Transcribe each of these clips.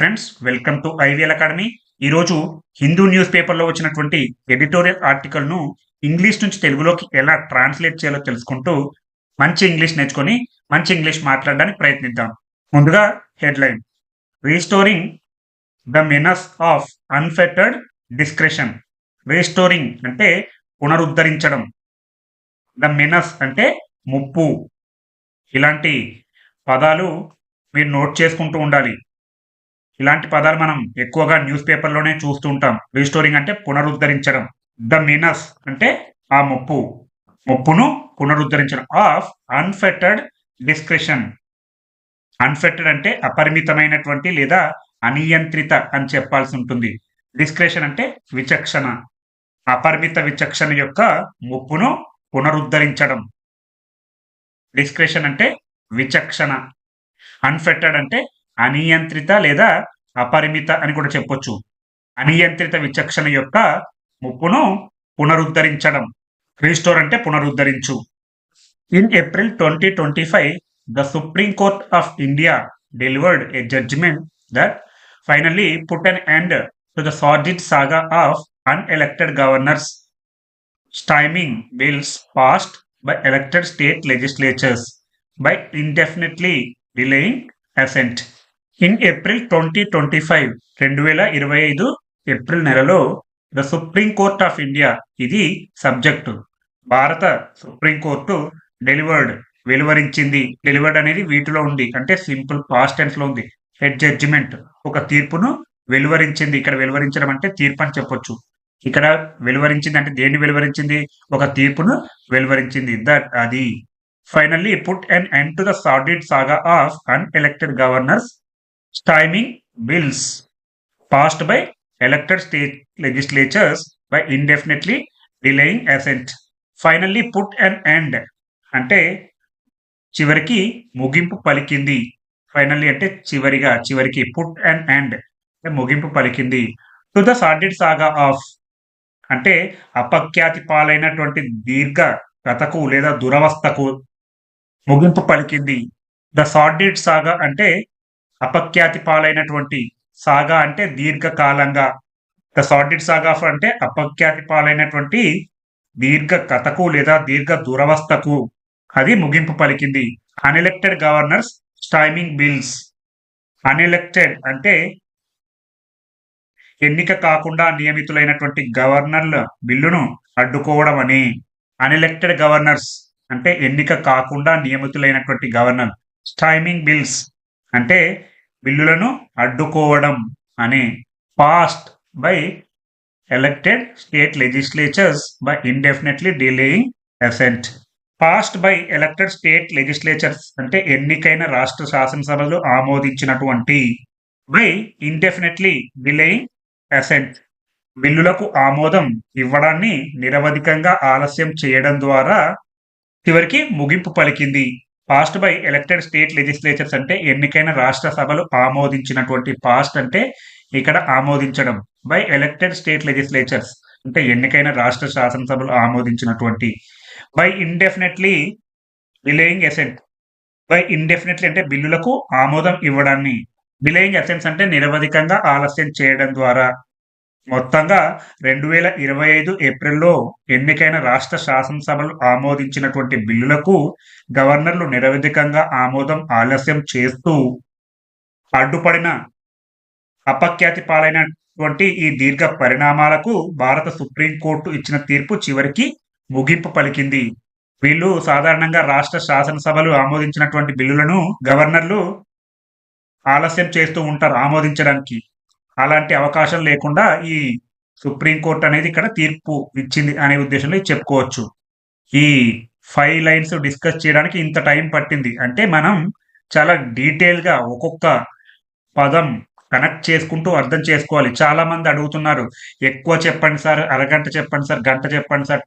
Friends welcome to IVL academy ఈరోజు Hindu news పేపర్లో వచ్చినటువంటి ఎడిటోరియల్ ఆర్టికల్ను ఇంగ్లీష్ నుంచి తెలుగులోకి ఎలా ట్రాన్స్లేట్ చేయాలో తెలుసుకుంటూ మంచి ఇంగ్లీష్ నేర్చుకొని మంచి ఇంగ్లీష్ మాట్లాడడానికి ప్రయత్నిద్దాం. ముందుగా headline. Restoring the menace of unfettered discretion. Restoring అంటే పునరుద్ధరించడం. ద మెనస్ అంటే ముప్పు. ఇలాంటి పదాలు మీరు నోట్ చేసుకుంటూ ఉండాలి. ఇలాంటి పదాలు మనం ఎక్కువగా న్యూస్ పేపర్లోనే చూస్తూ ఉంటాం. రీస్టోరింగ్ అంటే పునరుద్ధరించడం. ద మినస్ అంటే ఆ ముప్పు. ముప్పును పునరుద్ధరించడం. Of అన్ఫెటర్డ్ discretion. అన్ఫెటర్డ్ అంటే అపరిమితమైనటువంటి లేదా అనియంత్రిత అని చెప్పాల్సి ఉంటుంది. డిస్క్రిషన్ అంటే విచక్షణ. అపరిమిత విచక్షణ యొక్క ముప్పును పునరుద్ధరించడం. డిస్క్రిషన్ అంటే విచక్షణ. అన్ఫెటర్డ్ అంటే అనియంత్రిత లేదా అపరిమిత అని కూడా చెప్పొచ్చు. అనియంత్రిత విచక్షణ యొక్క ముప్పును పునరుద్ధరించడం. రీస్టోర్ అంటే పునరుద్ధరించు. In April twenty twenty five the supreme court of India delivered a judgment that finally put an end to the sordid saga of unelected governors stymieing bills passed by elected state legislatures by indefinitely delaying assent in April twenty twenty five రెండు వేల ఇరవై ఐదు April నెలలో the supreme court of India ఇది subject. భారత supreme court delivered వెలువరించింది. Delivered అనేది వీటిలో ఉంది. అంటే సింపుల్ పాస్ట్ టెన్స్లో ఉంది. హెడ్ జడ్జిమెంట్ ఒక తీర్పును వెలువరించింది. ఇక్కడ వెలువరించడం అంటే తీర్పు అని చెప్పొచ్చు. ఇక్కడ వెలువరించింది అంటే దేన్ని వెలువరించింది? ఒక తీర్పును వెలువరించింది. దట్ అది. Finally put and end to the sordid saga of unelected governors stymieing bills passed by elected state legislatures by indefinitely delaying assent finally put and end అంటే చివరికి ముగింపు పలికింది. ఫైనల్లీ అంటే చివరిగా చివరికి పుట్ అండ్ ఎండ్ ముగింపు పలికింది. To the sordid saga of అంటే అపఖ్యాతి పాలైనటువంటి దీర్ఘ కథకు లేదా దురవస్థకు ముగింపు పలికింది. ద సార్డిడ్ సాగా అంటే అపఖ్యాతి పాలైనటువంటి సాగా అంటే దీర్ఘకాలంగా. ద సార్డిడ్ సాగా అంటే అపఖ్యాతి పాలైనటువంటి దీర్ఘ కథకు లేదా దీర్ఘ దురవస్థకు అది ముగింపు పలికింది. అన్ఎలెక్టెడ్ గవర్నర్స్ స్టైమింగ్ బిల్స్ అన్ఎలెక్టెడ్ అంటే ఎన్నిక కాకుండా నియమితులైనటువంటి గవర్నర్ల బిల్లును అడ్డుకోవడం అని. అన్ఎలెక్టెడ్ గవర్నర్స్ అంటే ఎన్నిక కాకుండా నియమితులైనటువంటి గవర్నర్. స్టైమింగ్ బిల్స్ అంటే బిల్లులను అడ్డుకోవడం అని passed by elected state legislatures by indefinitely delaying assent passed by elected state legislatures అంటే ఎన్నికైన రాష్ట్ర శాసనసభలు ఆమోదించినటువంటి బై ఇండెఫినెట్లీ డిలేయింగ్ అసెంట్ బిల్లులకు ఆమోదం ఇవ్వడాన్ని నిరవధికంగా ఆలస్యం చేయడం ద్వారా చివరికి ముగింపు పలికింది. Passed by elected state legislatures అంటే ఎన్నికైన రాష్ట్ర సభలు ఆమోదించినటువంటి పాస్ట్ అంటే ఇక్కడ ఆమోదించడం బై ఎలక్టెడ్ స్టేట్ లెజిస్లేచర్స్ అంటే ఎన్నికైన రాష్ట్ర శాసనసభలు ఆమోదించినటువంటి. By indefinitely delaying assent by indefinitely అంటే బిల్లులకు ఆమోదం ఇవ్వడాన్ని. డిలేయింగ్ అసెన్స్ అంటే నిరవధికంగా ఆలస్యం చేయడం ద్వారా. మొత్తంగా రెండు వేల ఇరవై ఐదు ఏప్రిల్లో ఎన్నికైన రాష్ట్ర శాసనసభలు ఆమోదించినటువంటి బిల్లులకు గవర్నర్లు నిరవధికంగా ఆమోదం ఆలస్యం చేస్తూ అడ్డుపడిన అపఖ్యాతి పాలైనటువంటి ఈ దీర్ఘ పరిణామాలకు భారత సుప్రీంకోర్టు ఇచ్చిన తీర్పు చివరికి ముగింపు పలికింది. వీళ్ళు సాధారణంగా రాష్ట్ర శాసనసభలు ఆమోదించినటువంటి బిల్లులను గవర్నర్లు ఆలస్యం చేస్తూ ఉంటారు ఆమోదించడానికి. అలాంటి అవకాశం లేకుండా ఈ సుప్రీంకోర్టు అనేది ఇక్కడ తీర్పు ఇచ్చింది అనే ఉద్దేశంలో చెప్పుకోవచ్చు. ఈ ఫైవ్ లైన్స్ డిస్కస్ చేయడానికి ఇంత టైం పట్టింది. అంటే మనం చాలా డీటెయిల్గా ఒక్కొక్క పదం కనెక్ట్ చేసుకుంటూ అర్థం చేసుకోవాలి. చాలా మంది అడుగుతున్నారు ఎక్కువ చెప్పండి సార్ అరగంట చెప్పండి సార్ గంట చెప్పండి సార్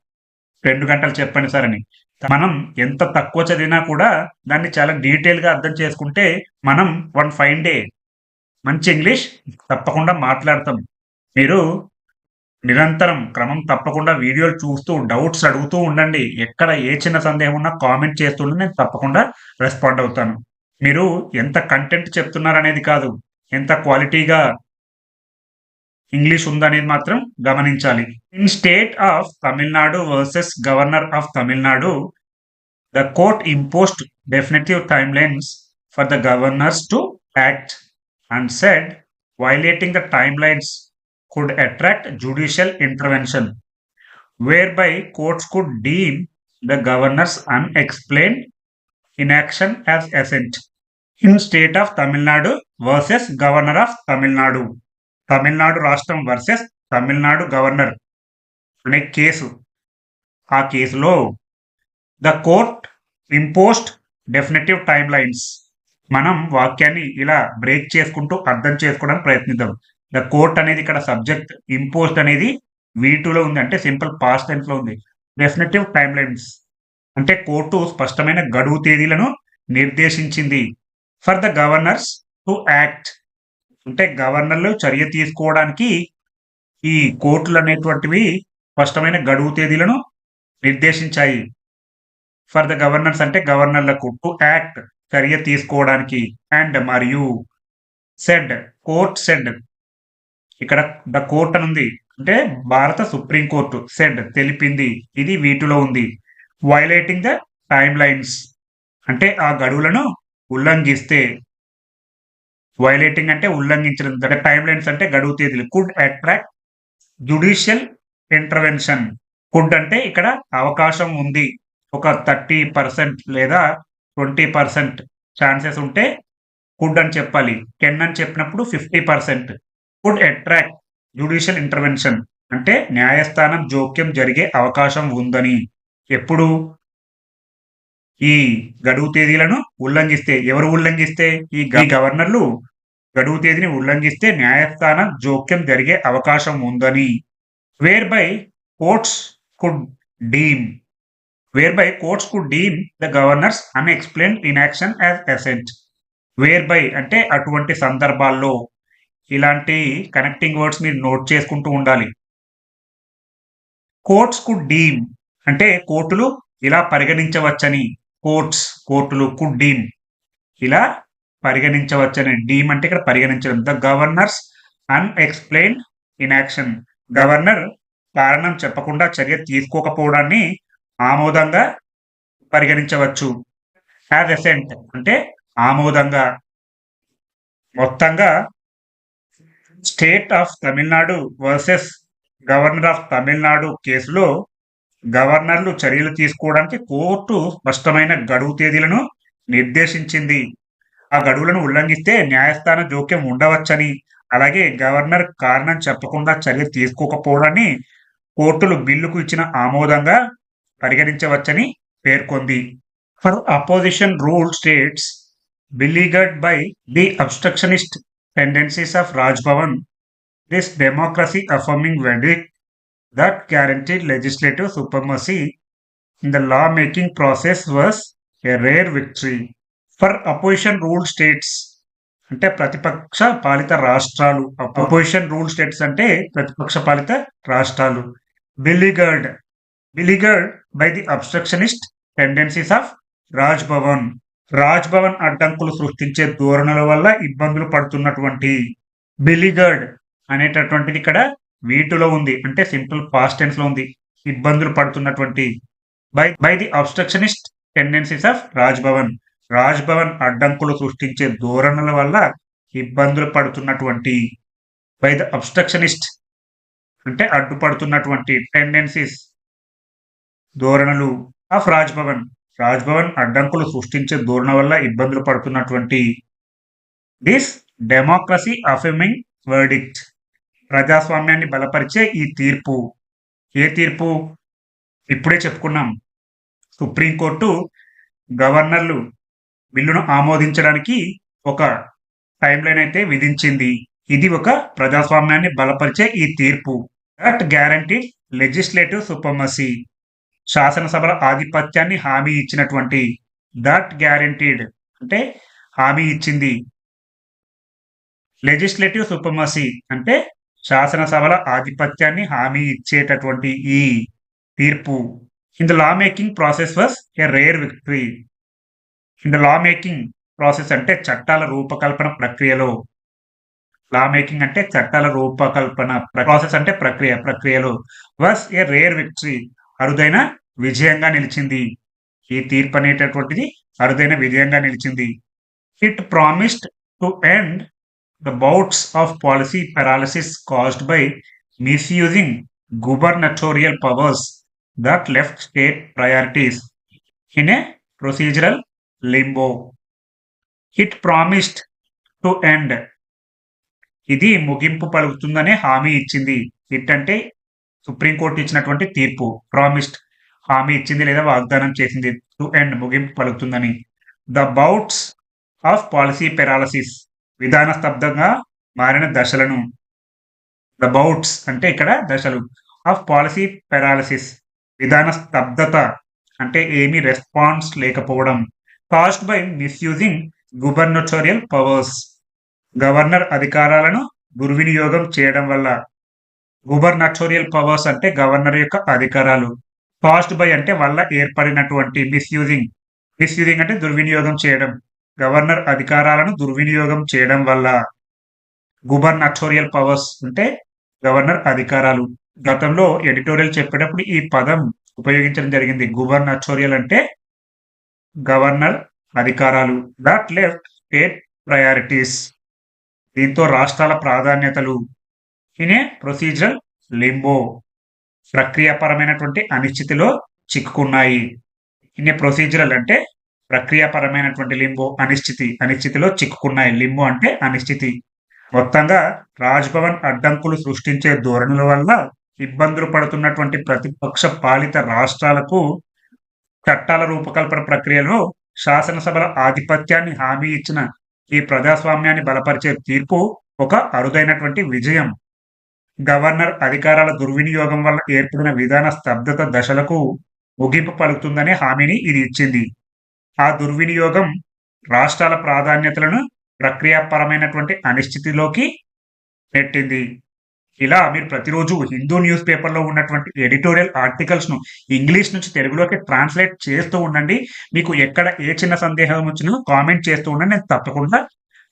రెండు గంటలు చెప్పండి సార్ అని. మనం ఎంత తక్కువ చదివినా కూడా దాన్ని చాలా డీటెయిల్గా అర్థం చేసుకుంటే మనం వన్ ఫైన్ డే మంచి ఇంగ్లీష్ తప్పకుండా మాట్లాడతాం. మీరు నిరంతరం క్రమం తప్పకుండా వీడియోలు చూస్తూ డౌట్స్ అడుగుతూ ఉండండి. ఎక్కడ ఏ చిన్న సందేహం ఉన్నా కామెంట్ చేస్తుంటే నేను తప్పకుండా రెస్పాండ్ అవుతాను. మీరు ఎంత కంటెంట్ చెప్తున్నారు అనేది కాదు ఎంత క్వాలిటీగా ఇంగ్లీష్ ఉందనేది మాత్రం గమనించాలి. In state of Tamil Nadu versus governor of Tamil Nadu the court imposed definitive time lines for the governors to act And said violating the time lines could attract judicial intervention whereby courts could deem the governor's unexplained inaction as assent in state of Tamil Nadu versus governor of Tamil Nadu. Tamil Nadu రాష్ట్రం versus Tamil Nadu governor అనే case ఆ కేసులో the court imposed definitive time lines మనం వాక్యాన్ని ఇలా break చేసుకుంటూ అర్థం చేసుకోవడానికి ప్రయత్నిద్దాం. ద కోర్ట్ అనేది ఇక్కడ సబ్జెక్ట్ ఇంపోజ్డ్ అనేది వీ టూలో ఉంది. అంటే సింపుల్ పాస్ట్ టెన్స్లో ఉంది. డెఫినెటివ్ టైమ్ లైన్స్ అంటే కోర్టు స్పష్టమైన గడువు తేదీలను నిర్దేశించింది. For the governors to act అంటే గవర్నర్లు చర్య తీసుకోవడానికి ఈ కోర్టులు అనేటువంటివి స్పష్టమైన గడువు తేదీలను నిర్దేశించాయి. ఫర్ ద గవర్నర్స్ అంటే గవర్నర్లకు టు యాక్ట్ చర్య తీసుకోవడానికి అండ్ మరియు సెడ్ కోర్ట్ సెడ్ ఇక్కడ ద కోర్ట్ అని ఉంది. అంటే భారత సుప్రీం కోర్టు సెడ్ తెలిపింది. ఇది వీటిలో ఉంది. వైలేటింగ్ ద టైమ్ లైన్స్ అంటే ఆ గడువులను ఉల్లంఘిస్తే. వైలేటింగ్ అంటే ఉల్లంఘించడం. అంటే టైమ్ లైన్స్ అంటే గడువు తేదీలు. Could attract judicial intervention could అంటే ఇక్కడ అవకాశం ఉంది. ఒక థర్టీ పర్సెంట్ లేదా ట్వంటీ పర్సెంట్ ఛాన్సెస్ ఉంటే కుడ్ అని చెప్పాలి. కెన్ అని చెప్పినప్పుడు fifty percent. Could attract judicial intervention అంటే న్యాయస్థానం జోక్యం జరిగే అవకాశం ఉందని. ఎప్పుడు? ఈ గడువు తేదీలను ఉల్లంఘిస్తే. ఎవరు ఉల్లంఘిస్తే? ఈ గవర్నర్లు గడువు తేదీని ఉల్లంఘిస్తే న్యాయస్థానం జోక్యం జరిగే అవకాశం ఉందని. Whereby courts could deem whereby courts could deem the governors inaction as assent. As assent whereby అంటే అటువంటి సందర్భాల్లో ఇలాంటి కనెక్టింగ్ వర్డ్స్ మీరు నోట్ చేసుకుంటూ ఉండాలి. కోర్ట్స్కు డీమ్ అంటే కోర్టులు ఇలా పరిగణించవచ్చని. కోర్ట్స్ కోర్టులు కు డీమ్ ఇలా పరిగణించవచ్చని. డీమ్ అంటే ఇక్కడ పరిగణించడం. The governors unexplained inaction governor కారణం చెప్పకుండా చర్య తీసుకోకపోవడాన్ని ఆమోదంగా పరిగణించవచ్చు. యాజ్ ఎసెంట్ అంటే ఆమోదంగా. మొత్తంగా state of Tamil Nadu versus governor of Tamil Nadu కేసులో గవర్నర్లు చర్యలు తీసుకోవడానికి కోర్టు స్పష్టమైన గడువు తేదీలను నిర్దేశించింది. ఆ గడువులను ఉల్లంఘిస్తే న్యాయస్థాన జోక్యం ఉండవచ్చని అలాగే గవర్నర్ కారణం చెప్పకుండా చర్య తీసుకోకపోవడాన్ని కోర్టులు బిల్లుకు ఇచ్చిన ఆమోదంగా పరిగణించవచ్చని పేర్కొంది. For opposition rule states beleaguered by the obstructionist tendencies of Raj Bhavan this democracy affirming verdict that guaranteed legislative supremacy in the law making process was a rare victory for opposition rule states అంటే ప్రతిపక్ష పాలిత రాష్ట్రాలు. Opposition rule states అంటే ప్రతిపక్ష పాలిత రాష్ట్రాలు. Beleaguered beleaguered by the obstructionist tendencies of Raj Bhavan Raj Bhavan అడ్డంకులు సృష్టించే ధోరణుల వల్ల ఇబ్బందులు పడుతున్నటువంటి బిలిగర్డ్ అనేటటువంటిది ఇక్కడ వీటిలో ఉంది. అంటే సింపుల్ పాస్ట్ టెన్స్లో ఉంది. ఇబ్బందులు పడుతున్నటువంటి by by the obstructionist tendencies of Raj Bhavan Raj Bhavan అడ్డంకులు సృష్టించే ధోరణుల వల్ల ఇబ్బందులు పడుతున్నటువంటి బై ద అబ్స్ట్రక్షనిస్ట్ అంటే అడ్డుపడుతున్నటువంటి టెండెన్సీస్ ధోరణులు ఆఫ్ రాజ్భవన్. రాజ్భవన్ అడ్డంకులు సృష్టించే ధోరణ వల్ల ఇబ్బందులు పడుతున్నటువంటి దిస్ డెమోక్రసీ అఫెమింగ్ వర్డిక్ట్ ప్రజాస్వామ్యాన్ని బలపరిచే ఈ తీర్పు. ఏ తీర్పు? ఇప్పుడే చెప్పుకున్నాం. సుప్రీంకోర్టు గవర్నర్లు బిల్లును ఆమోదించడానికి ఒక టైం లైన్ అయితే విధించింది. ఇది ఒక ప్రజాస్వామ్యాన్ని బలపరిచే ఈ తీర్పు. దట్ గ్యారంటీ లెజిస్లేటివ్ సుపమసీ శాసనసభల ఆధిపత్యాన్ని హామీ ఇచ్చినటువంటి దట్ గ్యారంటీడ్ అంటే హామీ ఇచ్చింది. లెజిస్లేటివ్ సుపమసీ అంటే శాసనసభల ఆధిపత్యాన్ని హామీ ఇచ్చేటటువంటి ఈ తీర్పు. In the law making process was a rare victory in the law making process అంటే చట్టాల రూపకల్పన ప్రక్రియలో. లా మేకింగ్ అంటే చట్టాల రూపకల్పన ప్రాసెస్ అంటే ప్రక్రియ ప్రక్రియలో వాస్ ఏ రేర్ విక్టరీ అరుదైన విజయంగా నిలిచింది. ఈ తీర్పు అనేటటువంటిది అరుదైన విజయంగా నిలిచింది. It promised to end the bouts of policy paralysis caused by misusing gubernatorial powers that left state priorities in a procedural limbo it promised to end ఇది ముగింపు పలుకుతుందనే హామీ ఇచ్చింది. ఇట్ అంటే సుప్రీంకోర్టు ఇచ్చినటువంటి తీర్పు ప్రామిస్డ్ హామీ ఇచ్చింది లేదా వాగ్దానం చేసింది టు ఎండ్ ముగింపు పలుకుతుందని. The bouts of policy paralysis విధాన స్తబ్దంగా మారిన దశలను. ద బౌట్స్ అంటే ఇక్కడ దశలు. ఆఫ్ పాలసీ పెరాలసిస్ విధాన స్తబ్దత అంటే ఏమీ రెస్పాన్స్ లేకపోవడం. Caused by misusing gubernatorial powers governor అధికారాలను దుర్వినియోగం చేయడం వల్ల గుబర్నటోరియల్ పవర్స్ అంటే గవర్నర్ యొక్క అధికారాలు. కాస్ట్ బై అంటే వల్ల ఏర్పడినటువంటి మిస్యూజింగ్ మిస్యూజింగ్ అంటే దుర్వినియోగం చేయడం. గవర్నర్ అధికారాలను దుర్వినియోగం చేయడం వల్ల గుబర్నటోరియల్ పవర్స్ అంటే గవర్నర్ అధికారాలు. గతంలో ఎడిటోరియల్ చెప్పేటప్పుడు ఈ పదం ఉపయోగించడం జరిగింది. గుబర్నటోరియల్ అంటే గవర్నర్ అధికారాలు. దట్ లెఫ్ట్ స్టేట్ ప్రయారిటీస్ దీంతో రాష్ట్రాల ప్రాధాన్యతలు. ఇనే ప్రొసీజరల్ లింబో ప్రక్రియాపరమైనటువంటి అనిశ్చితిలో చిక్కుకున్నాయి. ఇనే ప్రొసీజరల్ అంటే ప్రక్రియాపరమైనటువంటి లింబో అనిశ్చితి అనిశ్చితిలో చిక్కుకున్నాయి. లింబో అంటే అనిశ్చితి. మొత్తంగా రాజ్భవన్ అడ్డంకులు సృష్టించే ధోరణుల వల్ల ఇబ్బందులు పడుతున్నటువంటి ప్రతిపక్ష పాలిత రాష్ట్రాలకు చట్టాల రూపకల్పన ప్రక్రియలో శాసనసభల ఆధిపత్యాన్ని హామీ ఇచ్చిన ఈ ప్రజాస్వామ్యాన్ని బలపరిచే తీర్పు ఒక అరుదైనటువంటి విజయం. గవర్నర్ అధికారాల దుర్వినియోగం వల్ల ఏర్పడిన విధాన స్తబ్దత దశలకు ముగింపు పలుకుతుందనే హామీని ఇది ఇచ్చింది. ఆ దుర్వినియోగం రాష్ట్రాల ప్రాధాన్యతలను ప్రక్రియాపరమైనటువంటి అనిశ్చితిలోకి నెట్టింది. ఇలా మీరు ప్రతిరోజు హిందూ న్యూస్ పేపర్లో ఉన్నటువంటి ఎడిటోరియల్ ఆర్టికల్స్ను ఇంగ్లీష్ నుంచి తెలుగులోకి ట్రాన్స్లేట్ చేస్తూ ఉండండి. మీకు ఎక్కడ ఏ చిన్న సందేహం వచ్చినా కామెంట్ చేస్తూ ఉండండి. నేను తప్పకుండా